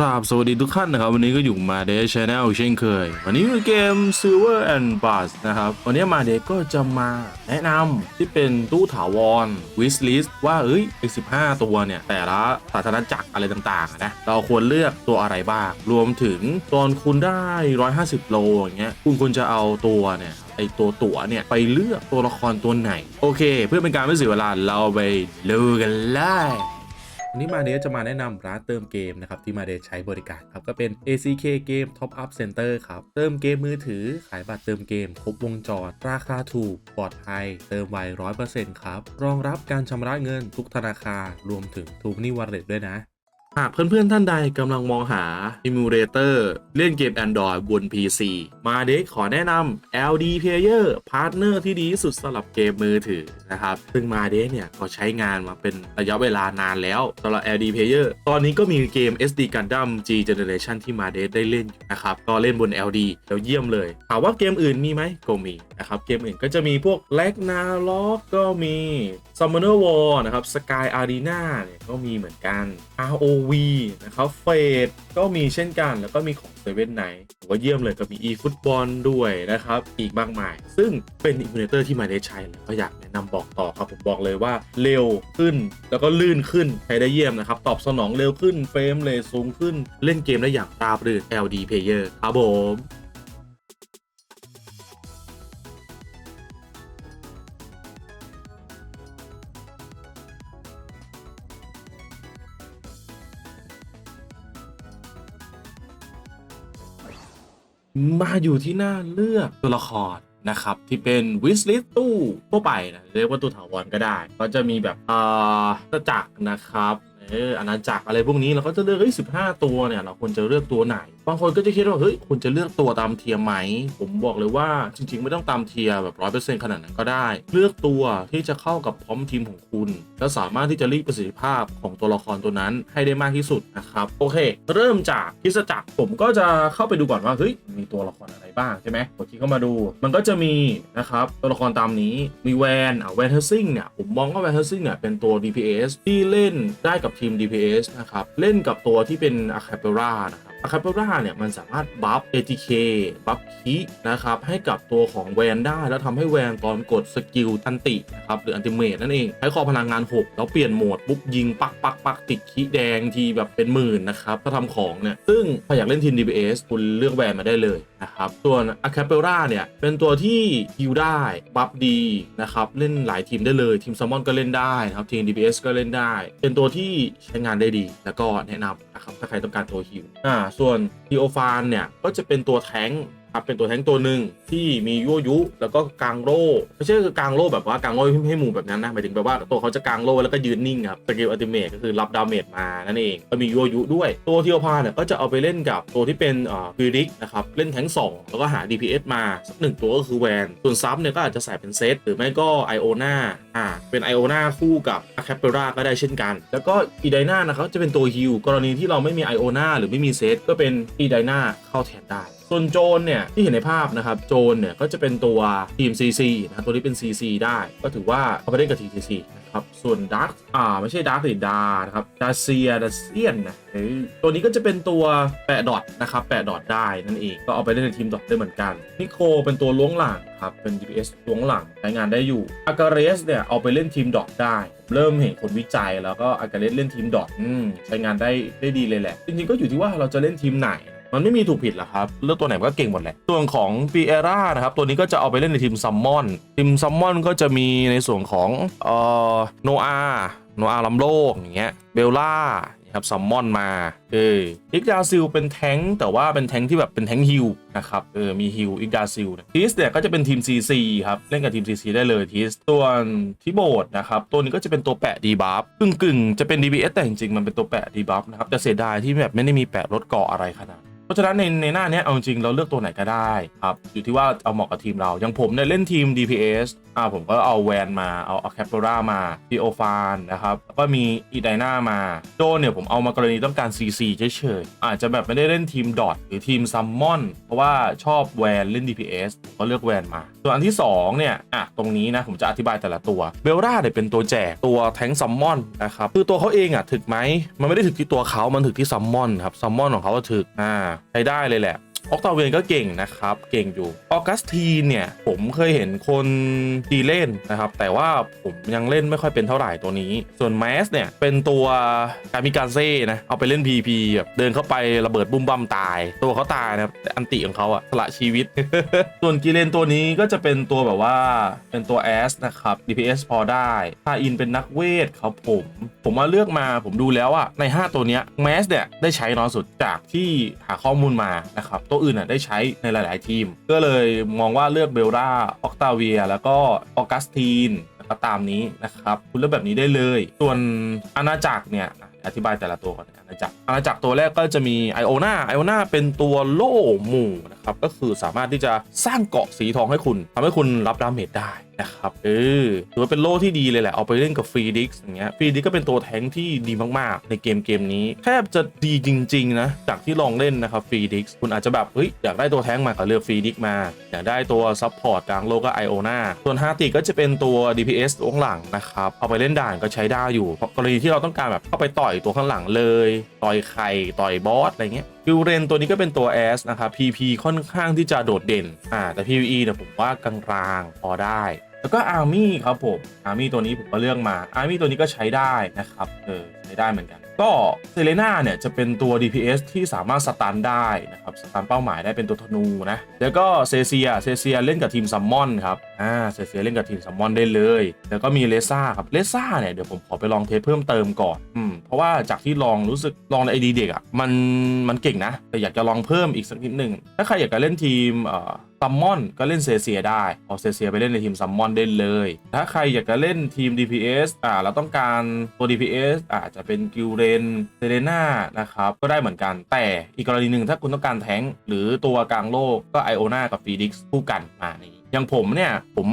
ราบสวัสดีทุกท่านนะครับ วันนี้ก็อยู่มาเดชาแนลเช่นเคย วันนี้คือเกม Silver and Bass นะครับ วันนี้มาเดก็จะมาแนะนำที่เป็นตู้ถาวร wish list ว่า เอ้ยไอ้15 ตัวเนี่ย แต่ละศาสนจักรอะไรต่าง ๆ นะ เราควรเลือกตัวอะไรบ้าง รวมถึงตอนคุณได้ 150 โลอย่างเงี้ยคุณควรจะเอาตัวเนี่ยไอตัวตั๋วเนี่ย ไปเลือกตัวละครตัวไหน โอเค เพื่อเป็นการไม่เสียเวลาเราไปดูกันเลย วันนี้มาเดจะมาแนะนำร้านเติมเกมนะครับที่มาเดใช้บริการครับก็เป็น ACK Game Top Up Center ครับเติมเกมมือถือขายบัตรเติมเกม ครบวงจร ราคาถูกปลอดภัย เติมไวร้อยเปอร์เซ็นต์ครับรองรับการชำระเงินทุกธนาคารรวมถึงทูนี่วอลเล็ตด้วยนะ หากเพื่อนๆท่านใดกำลังมองหา Emulator เล่นเกม Android บน PC มาเด็กขอแนะนำ LD Player พาร์ทเนอร์ที่ดีที่สุดสำหรับเกมมือถือนะครับ ซึ่งมาเด็กเนี่ยก็ใช้งานมาเป็นระยะเวลานานแล้วสำหรับ LD Player ตอนนี้ก็มีเกม SD Gundam G Generation ที่มาเด็กได้เล่นนะครับ ก็เล่นบน LD แล้วเยี่ยมเลยถามว่าเกมอื่นมีไหมก็มีนะครับเกมอื่นก็จะมีพวก l a g n a r o k ก็มี Summoner War นะครับ Sky Arena เนี่ยก็มีเหมือนกัน ROV นะครับเฟดก็มีเช่นกัน แล้วก็มีของ Seven Night ถือว่าเยี่ยมเลยก็มี eFootball ด้วยนะครับ อีกมากมาย ซึ่งเป็นอิมูเ a เตอร์ที่มาได้ใช้แล้วก็อยากแนะนำบอกต่อครับ ผมบอกเลยว่าเร็วขึ้น แล้วก็ลื่นขึ้นใช้ได้เยี่ยมนะครับ ตอบสนองเร็วขึ้นเฟรมเรทสูงขึ้นเล่นเกมได้อย่างราบรื่น LD Player ครับผม มาอยู่ที่หน้าเลือกตัวละครนะครับ ที่เป็นวิสลิสตู้ทั่วไปนะเรียกว่าตู้ถาวรก็ได้ ก็จะมีแบบเอ่ออาณาจักรนะครับ เอออาณาจักรอะไรพวกนี้เราก็จะเลือกเฮ้ยสิบห้าตัวเนี่ยเราควรจะเลือกตัวไหน บางคนก็จะคิดว่าเฮ้ยคุณจะเลือกตัวตามเทียร์ไหม ผมบอกเลยว่าจริง ๆ ไม่ต้องตามเทียร์แบบร้อยเปอร์เซ็นต์ขนาดนั้นก็ได้ เลือกตัวที่จะเข้ากับพร้อมทีมของคุณ แล้วสามารถที่จะรีดประสิทธิภาพของตัวละครตัวนั้นให้ได้มากที่สุดนะครับโอเค เริ่มจากคิสจักรผมก็จะเข้าไปดูก่อนว่าเฮ้ยมีตัวละครอะไรบ้างใช่ไหมกดคลิกเข้ามาดู มันก็จะมีนะครับตัวละครตามนี้มีแวนอะแวนเทอร์ซิงเนี่ยผมมองว่าแวนเทอร์ซิงเนี่ยเป็นตัว DPS ที่เล่นได้กับทีม DPS นะครับ เล่นกับตัวที่เป็นอะคาเปรานะครับอะคาเปราเนี่ย มันสามารถบัฟ ATK บัฟคีนะครับ ให้กับตัวของแวนได้ แล้วทำให้แวนตอนกดสกิลทันตินะครับ หรืออันติเมตนั่นเอง ใช้คอพลังงาน 6 แล้วเปลี่ยนโหมดปุ๊บยิงปักปักปักติดคีแดงทีแบบเป็นหมื่นนะครับ ถ้าทำของเนี่ย ซึ่งถ้าอยากเล่นทีม DPS คุณเลือกแวนมาได้เลย นะครับส่วนอะคาเปราเนี่ย เป็นตัวที่ฮิวได้บัฟดีนะครับ เล่นหลายทีมได้เลยทีมซัมมอนก็เล่นได้นะครับทีม DPS ก็เล่นได้ เป็นตัวที่ใช้งานได้ดี แล้วก็แนะนำนะครับถ้าใครต้องการตัวฮิวอ่าส่วนทีโอฟานเนี่ยก็จะเป็นตัวแท้ง ครับเป็นตัวแทงตัวหนึ่งที่มียั่วยุ แล้วก็กางโล่ไม่ใช่คือกางโล่แบบว่ากางโล่ให้หมู่แบบนั้นนะหมายถึงแบบว่าตัวเขาจะกางโล่แล้วก็ยืนนิ่งครับสกิลอัลติเมทก็คือรับดาเมจมานั่นเองก็มียั่วยุด้วย ตัวเทีโอฟาเนี่ยก็จะเอาไปเล่นกับตัวที่เป็นอ่าฟิริกนะครับเล่นแทงสองแล้วก็หา DPS มาสักหนึ่งตัวก็คือแวนส่วนซับเนี่ยก็อาจจะใส่เป็นเซตหรือไม่ก็ไอโอนาอ่าเป็นไอโอนาคู่กับอะแคปเปราก็ได้เช่นกัน แล้วก็อีไดนานะครับจะเป็นตัวฮิวกรณีที่เราไม่มีไอโอนาหรือไม่มีเซตก็เป็นอีไดนาเข้าแทนได้ ส่วนโจนเนี่ยที่เห็นในภาพนะครับโจนเนี่ยก็จะเป็นตัวทีม CC นะตัวนี้เป็น CC ได้ ก็ถือว่าเอาไปเล่นกับ TCC นะครับส่วนดักอ่าไม่ใช่ดักหรือดานะครับดาเซียดาเซียนนะตัวนี้ก็จะเป็นตัวแปะดอทนะครับแปะดอทได้นั่นเองก็เอาไปเล่นในทีมดอทได้เหมือนกันนิโคเป็นตัวล้วงหลังครับเป็น DPS ล้วงหลังใช้งานได้อยู่อากาเรสเนี่ยเอาไปเล่นทีมดอทได้เริ่มเห็นคนวิจัยแล้วก็อากาเรสเล่นทีมดอทใช้งานได้ได้ดีเลยแหละจริงๆก็อยู่ที่ว่าเราจะเล่นทีมไหน มันไม่มีถูกผิดหรอครับ เลือกตัวไหนก็เก่งหมดแหละ ส่วนของปีเอร่านะครับ ตัวนี้ก็จะเอาไปเล่นในทีมซัมมอน ทีมซัมมอนก็จะมีในส่วนของเอ่อโนอาโนอาลัมโลกอย่างเงี้ย เบลล่าครับซัมมอนมาเอออิกดาซิลเป็นแท้งแต่ว่าเป็นแท้งที่แบบเป็นแท้งฮิลนะครับเออมีฮิลอิกดาซิลทีสเนี่ยก็จะเป็นทีม CC ครับเล่นกับทีม CC ได้เลยทีสส่วนทิโบดนะครับตัวนี้ก็จะเป็นตัวแปะดีบัฟกึ่งกึ่งจะเป็น DBS แต่จริงๆมันเป็นตัวแปะดีบัฟนะครับแต่เสียดายที่แบบไม่ได้มีแปะลดเกาะอะไรขนาด เพราะฉะนั้นในในหน้าเนี้ยเอาจริงเราเลือกตัวไหนก็ได้ครับอยู่ที่ว่าเอาเหมาะกับทีมเรา อย่างผมเนี่ยเล่นทีม DPS อ่าผมก็เอาแวนมาเอาเอาแคปโ r รามาพีโอฟานนะครับแล้วก็มีอีไดนามาโดเนี่ยผมเอามากรณีต้องการ CC เฉยๆอาจจะแบบไม่ได้เล่นทีมดอทหรือทีมซัมมอนเพราะว่าชอบแวนเล่น DPS ผมก็เลือกแวนมา ส่วนอันที่ 2 เนี่ยอะตรงนี้นะผมจะอธิบายแต่ละตัวเบลล่าเนี่ยเป็นตัวแจกตัวแทงซัมมอนนะครับคือตัวเขาเองอะถึกไหมมันไม่ได้ถึกที่ตัวเขามันถึกที่ซัมมอนครับซัมมอนของเขาถึกอ่าใช้ได้เลยแหละออกตาเวียนก็เก่งนะครับ เก่งอยู่ออกัสทีนเนี่ยผมเคยเห็นคนดีเล่นนะครับ แต่ว่าผมยังเล่นไม่ค่อยเป็นเท่าไหร่ตัวนี้ ส่วนแมสเนี่ยเป็นตัวการมิการเซ่นะเอาไปเล่น PP แบบเดินเข้าไประเบิดบุ้มบัมตาย ตัวเขาตายนะครับแต่อันติของเขาอะสละชีวิต ส่วนกิเลนตัวนี้ก็จะเป็นตัวแบบว่าเป็นตัวแอสนะครับ DPS พอได้ถ้าอินเป็นนักเวทครับผม ผมมาเลือกมาผมดูแล้วอะใน 5 ตัวเนี้ยแมสเนี่ยได้ใช้น้อยสุดจากที่หาข้อมูลมานะครับตัวอื่นอะได้ใช้ในหลาย ๆ ทีมก็เลยมองว่าเลือกเบลดาออกตาเวีย แล้วก็ออกัสตีนก็ตามนี้นะครับ คุณเลือกแบบนี้ได้เลย ส่วนอาณาจักรเนี่ยอะอธิบายแต่ละตัวก่อนอาณาจักรอาณาจักรตัวแรกก็จะมีไอโอนาไอโอนาเป็นตัวโล่หมู่ นะครับก็คือสามารถที่จะสร้างเกาะสีทองให้คุณทำให้คุณรับดาเมจได้นะครับเออถือว่าเป็นโล่ที่ดีเลยแหละ เอาไปเล่นกับฟรีดิกอย่างเงี้ยฟรีดิกก็เป็นตัวแทงที่ดีมากๆ ในเกมเกมนี้ แทบจะดีจริง ๆ นะ จากที่ลองเล่นนะครับฟรีดิกคุณอาจจะแบบ เฮ้ย อยากได้ตัวแทงมาก็เลือกฟรีดิกมา อยากได้ตัวซัพพอร์ตกลางโลกก็ไอโอนาส่วนฮาติก็จะเป็นตัว DPS ตัวข้างหลังนะครับ เอาไปเล่นด่านก็ใช้ได้อยู่กรณีที่เราต้องการแบบเข้าไปต่อยตัวข้างหลังเลย ต่อยไข่ต่อยบอสอะไรเงี้ยฟิวเรนตัวนี้ก็เป็นตัว S นะครับ PP ค่อนข้างที่จะโดดเด่นอ่าแต่ PVE เนี่ยผมว่ากลางๆพอได้ แล้วก็อาร์มี่ครับผมอาร์มี่ตัวนี้ผมก็เลือกมาอาร์มี่ตัวนี้ก็ใช้ได้นะครับเออใช้ได้เหมือนกันก็เซเลน่าเนี่ยจะเป็นตัว DPS ที่สามารถสตันได้นะครับสตันเป้าหมายได้เป็นตัวธนูนะแล้วก็เซเซียเซเซียเล่นกับทีมซัมมอนครับ อ่าเซเซียเล่นกับทีมซัมมอนได้เลย แล้วก็มีเลซ่าครับเลซ่าเนี่ยเดี๋ยวผมขอไปลองเทสเพิ่มเติมก่อนอืมเพราะว่าจากที่ลองรู้สึกลองในไอดีเด็กอะมันมันเก่งนะ แต่อยากจะลองเพิ่มอีกสักนิดหนึ่งถ้าใครอยากจะเล่นทีมเอ่อซัมมอนก็เล่นเซเซียได้เอาเซเซียไปเล่นในทีมซัมมอนได้เลย ถ้าใครอยากจะเล่นทีม DPS อ่าเราต้องการตัว DPS อาจจะเป็นกิลเรนเซเลน่านะครับก็ได้เหมือนกัน แต่อีกกรณีหนึ่งถ้าคุณต้องการแทงหรือตัวกลางโลกก็ไอโอนากับฟีดิกซ์คู่กันมานี้ อย่างผมเนี่ยผม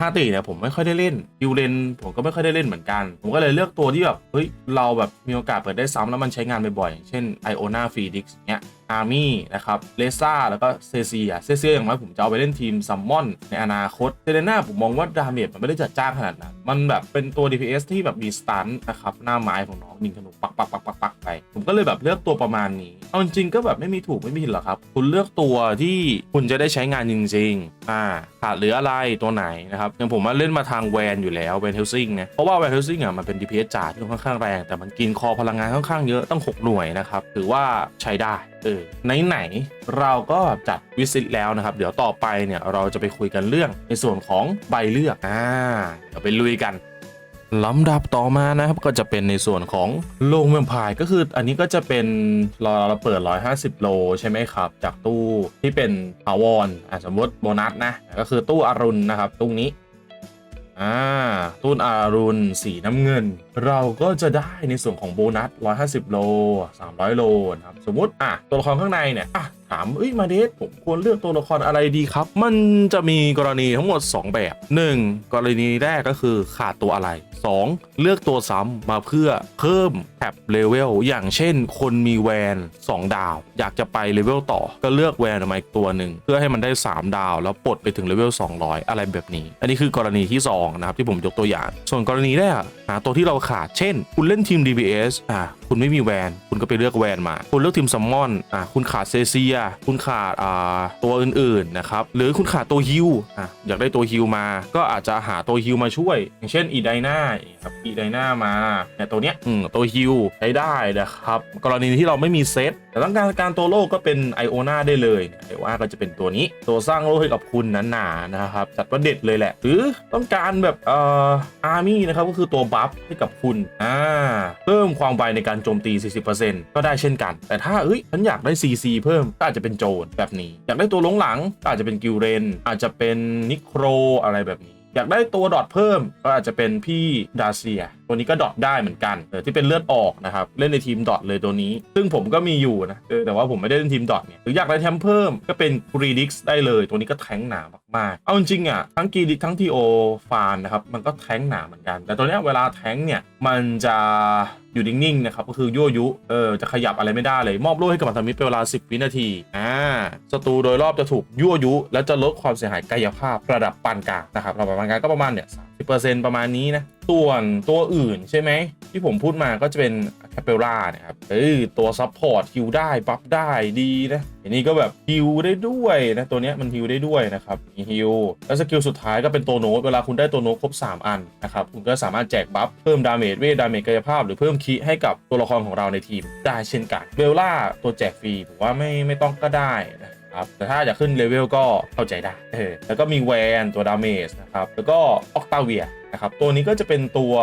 ฮาตีเนี่ยผมไม่ค่อยได้เล่นกิลเรนผมก็ไม่ค่อยได้เล่นเหมือนกัน ผมก็เลยเลือกตัวที่แบบเฮ้ยเราแบบมีโอกาสเปิดได้ซ้ำแล้วมันใช้งานบ่อยๆเช่นไอโอนาฟีดิกซ์เนี้ย อาร์มี่นะครับเลซ่าแล้วก็เซเซียเซเซียอย่างน้อยผมจะเอาไปเล่นทีมซัมมอนในอนาคตเซเลน่าผมมองว่าดาเมจมันไม่ได้จัดจ้านขนาดนั้น มันแบบเป็นตัว DPS ที่แบบมีสตันนะครับหน้าไม้ของน้องยิงธนูปักปักปักปักปักไป ผมก็เลยแบบเลือกตัวประมาณนี้ เอาจริงก็แบบไม่มีถูกไม่มีผิดหรอกครับ คุณเลือกตัวที่คุณจะได้ใช้งานจริงๆอ่าขาดหลืออะไรตัวไหนนะครับอย่างผมมาเล่นมาทางแวนอยู่แล้วแวนเฮลซิงเนี่ยเพราะว่าแวนเฮลซิงอะมันเป็น DPS จ๋าที่ค่อนข้างแรงแต่มันกินคอพลังงานค่อนข้างเยอะตั้ง6 หน่วยนะครับถือว่าใช้ได้ เออไหนๆเราก็จัดวิสิตแล้วนะครับ เดี๋ยวต่อไปเนี่ยเราจะไปคุยกันเรื่องในส่วนของใบเลือกอ่าเดี๋ยวไปลุยกันลำดับต่อมานะครับก็จะเป็นในส่วนของโรงแวมไพร์ก็คืออันนี้ก็จะเป็นเราเราเปิด 150 โลใช่ไหมครับ จากตู้ที่เป็นพาวอนอะสมมติโบนัสนะก็คือตู้อรุณนะครับตู้นี้ อ่าตุ้นอารุณสีน้ำเงิน เราก็จะได้ในส่วนของโบนัส 150 โล 300 โลนะครับ สมมุติอะตัวละครข้างในเนี่ยอะ ถามเอ้ยมาเดสผมควรเลือกตัวละครอะไรดีครับ มันจะมีกรณีทั้งหมด 2 แบบ 1. กรณีแรกก็คือขาดตัวอะไร 2. เลือกตัวซ้ำมาเพื่อเพิ่มแท็บเลเวลอย่างเช่น คนมีแวน 2 ดาว อยากจะไปเลเวลต่อ ก็เลือกแวนออกมาอีกตัวหนึ่งเพื่อให้มันได้ 3 ดาว แล้วปลดไปถึงเลเวล200 อะไรแบบนี้ อันนี้คือกรณีที่ 2 นะครับ ที่ผมยกตัวอย่าง ส่วนกรณีแรกหาตัวที่เราขาดเช่น คุณเล่นทีม DBS อ่าคุณไม่มีแวน คุณก็ไปเลือกแวนมา คุณเลือกทีมซัมมอนอ่าคุณขาดเซเซียคุณขาดาตัวอื่นๆนะครับหรือคุณขาดตัวฮิวอะอยากได้ตัวฮิวมา ก็อาจจะหาตัวฮิวมาช่วย อย่างเช่นอีไดนาครับอีไดนามาเนี่ยตัวเนี้ยตัวฮิวใช้ได้นะครับ กรณีที่เราไม่มีเซตแต่ต้องการการตัวโลกก็เป็นไอโอนาได้เลยไอโอนาก็จะเป็นตัวนี้ตัวสร้างโลกให้กับคุณนั่นานะครับจัดว่าเด็ดเลยแหละ หรือต้องการแบบเอ่ออาร์มี่นะครับก็คือตัวบัฟให้กับคุณอ่าเพิ่มความไวในการโจมตี 40%ก็ได้เช่นกัน แต่ถ้าเอ้ยฉันอยากได้ CC เพิ่มก็อาจจะเป็นโจนแบบนี้ อยากได้ตัวลงหลังก็อาจจะเป็นกิวเรน อาจจะเป็นนิโครอะไรแบบนี้ อยากได้ตัวดอทเพิ่มก็อาจจะเป็นพี่ดาเซียตัวนี้ก็ดอทได้เหมือนกันเออที่เป็นเลือดออกนะครับเล่นในทีมดอทเลยตัวนี้ ซึ่งผมก็มีอยู่นะเออแต่ว่าผมไม่ได้เล่นทีมดอทเนี่ยหรืออยากได้แทมเพิ่มก็เป็นกรีดิกได้เลย ตัวนี้ก็แทงหนามากๆ เอาจริงๆอะทั้งกรีดิกทั้งทีโอฟานนะครับมันก็แทงหนาเหมือนกัน แต่ตัวเนี้ยเวลาแทงเนี่ยมันจะอยู่นิ่งๆนะครับก็คือยั่วยุเออจะขยับอะไรไม่ได้เลยมอบโล่ให้กับพันธมิตรเป็นเวลา 10 วินาทีอ่าศัตรูโดยรอบจะถูกยั่วยุ และจะลดความเสียหายกายภาพระดับปานกลางนะครับระดับปานกลางก็ประมาณเนี่ย30%ประมาณนี้นะ ส่วนตัวอื่นใช่ไหม ที่ผมพูดมาก็จะเป็นแคปเปล่านะครับเอ้ยตัวซับพอร์ตฮิวได้บัฟได้ดีนะอันนี้ก็แบบฮิวได้ด้วยนะตัวเนี้ยมันฮิวได้ด้วยนะครับมีฮิวแล้วสกิลสุดท้ายก็เป็นตัวโน้ตเวลาคุณได้ตัวโน้ตครบ 3 อันนะครับคุณก็สามารถแจกบัฟเพิ่มดาเมจเวทดาเมจกายภาพ หรือเพิ่มคีให้กับตัวละครของเราในทีมได้เช่นกันเบลล่าตัวแจกฟรีผมว่าไม่ไม่ต้องก็ได้นะครับแต่ถ้าอยากขึ้นเลเวลก็เข้าใจได้เออแล้วก็มีแวนตัวดาเมจนะครับแล้วก็ออกตาเวียนะครับตัวนี้ก็จะเป็นตัว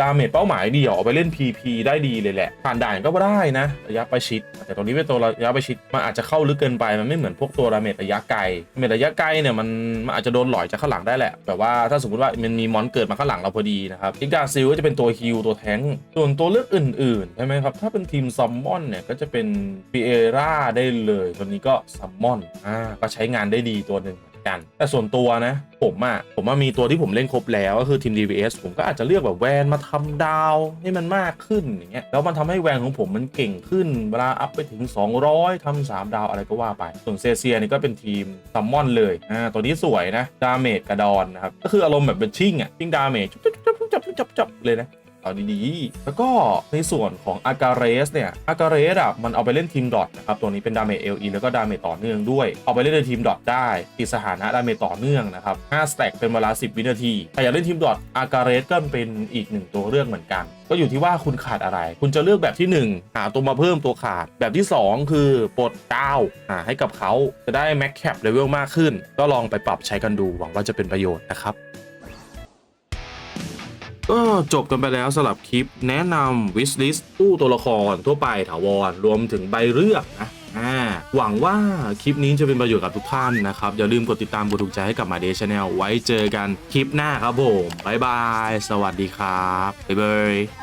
ดาเมจเป้าหมายเดี่ยวเอาไปเล่น PP ได้ดีเลยแหละ ผ่านด่านก็ได้นะระยะประชิด แต่ตัวนี้เป็นตัวระยะประชิดมันอาจจะเข้าลึกเกินไปมันไม่เหมือนพวกตัวดาเมจระยะไกลดาเมจระยะไกลเนี่ยมันมันอาจจะโดนหลอยจากข้างหลังได้แหละแต่ว่าถ้าสมมติว่ามันมีมอนเกิดมาข้างหลังเราพอดีนะครับอิกดาซิลก็จะเป็นตัวฮิลตัวแทงส่วนตัวเลือกอื่นๆใช่ไหมครับถ้าเป็นทีมซัมมอนเนี่ยก็จะเป็นปีเอราได้เลยตัวนี้ก็ซัมมอนอ่าก็ใช้งานได้ดีตัวหนึ่ง กัน แต่ส่วนตัวนะ ผมอะ่ะผมว่ามีตัวที่ผมเล่นครบแล้วก็คือทีม DVS ผมก็อาจจะเลือกแบบแวนมาทำดาวให้มันมากขึ้นอย่างเงี้ยแล้วมันทำให้แวนของผมมันเก่งขึ้นเวลาอัพไปถึง 200ทำ3ดาวอะไรก็ว่าไป ส่วนเซเซียนี่ก็เป็นทีมซัมมอนเลยอ่าตัวนี้สวยนะดาเมจกระดอนนะครับก็คืออารมณ์แบบเป็นชิ่งอะชิ่งดาเมจจับจับจับจับจับจับเลยนะ เอาดีๆ แล้วก็ในส่วนของอาการเ s เนี่ยอาการเ s อะมันเอาไปเล่นทีมดอทนะครับตัวนี้เป็นดาเมจเอลีแล้วก็ดาเมจต่อเนื่องด้วย เอาไปเล่นในทีมดอทได้ติดสถานะดาเมจต่อเนื่องนะครับ5สแต็กเป็นเวลา 10 วินาทีแต่อยากเล่นทีมดอทอาการเ s ก็เป็นอีกหนึ่งตัวเลือกเหมือนกัน ก็อยู่ที่ว่าคุณขาดอะไร คุณจะเลือกแบบที่ 1 หาตัวมาเพิ่มตัวขาด แบบที่ 2 คือปลดดาวหาให้กับเขาจะได้แม็กแคปเลเวลมากขึ้น ก็ลองไปปรับใช้กันดูหวังว่าจะเป็นประโยชน์นะครับ ก็จบกันไปแล้วสำหรับคลิปแนะนำวิสลิสตู้ตัวละครทั่วไปถาวร รวมถึงใบเลือกนะอ่าหวังว่าคลิปนี้จะเป็นประโยชน์กับทุกท่านนะครับ อย่าลืมกดติดตามกดถูกใจให้กับมาเดชแนลไว้เจอกันคลิปหน้าครับผม บ๊ายบาย สวัสดีครับ บ๊ายบาย